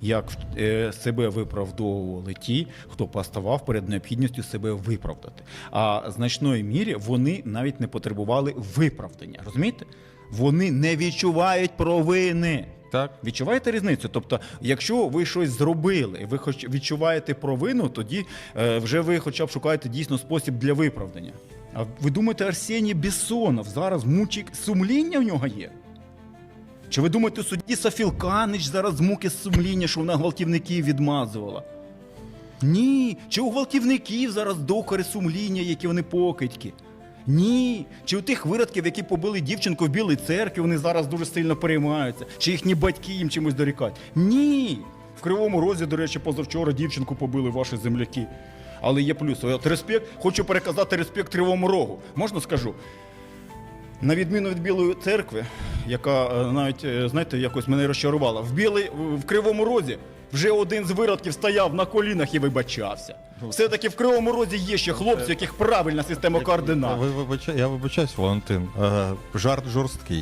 як е, себе виправдовували ті, хто поставав перед необхідністю себе виправдати. А в значної мірі вони навіть не потребували виправдання. Розумієте? Вони не відчувають провини. Так. Відчуваєте різницю? Тобто, якщо ви щось зробили, ви хоч відчуваєте провину, тоді е, вже ви хоча б шукаєте дійсно спосіб для виправдання. А ви думаєте, Арсеній Бессонов зараз мучить сумління в нього є? Чи ви думаєте, судді Софілканич зараз муки сумління, що вона гвалтівників відмазувала? Ні. Чи у гвалтівників зараз докори сумління, які вони покидьки? Ні. Чи у тих виродків, які побили дівчинку в білій церкві, вони зараз дуже сильно переймаються? Чи їхні батьки їм чимось дорікають? Ні. В Кривому Розі, до речі, позавчора дівчинку побили ваші земляки. Але є плюс. От респект, хочу переказати респект Кривому Рогу. Можна скажу? На відміну від Білої церкви, яка е, навіть, е, знаєте, якось мене розчарувала, в, білий, в Кривому Розі вже один з виродків стояв на колінах і вибачався. Все-таки в Кривому Розі є ще хлопці, яких правильна система координат. Ви вибача... Я вибачаюсь, Валентин. Е, жарт жорсткий.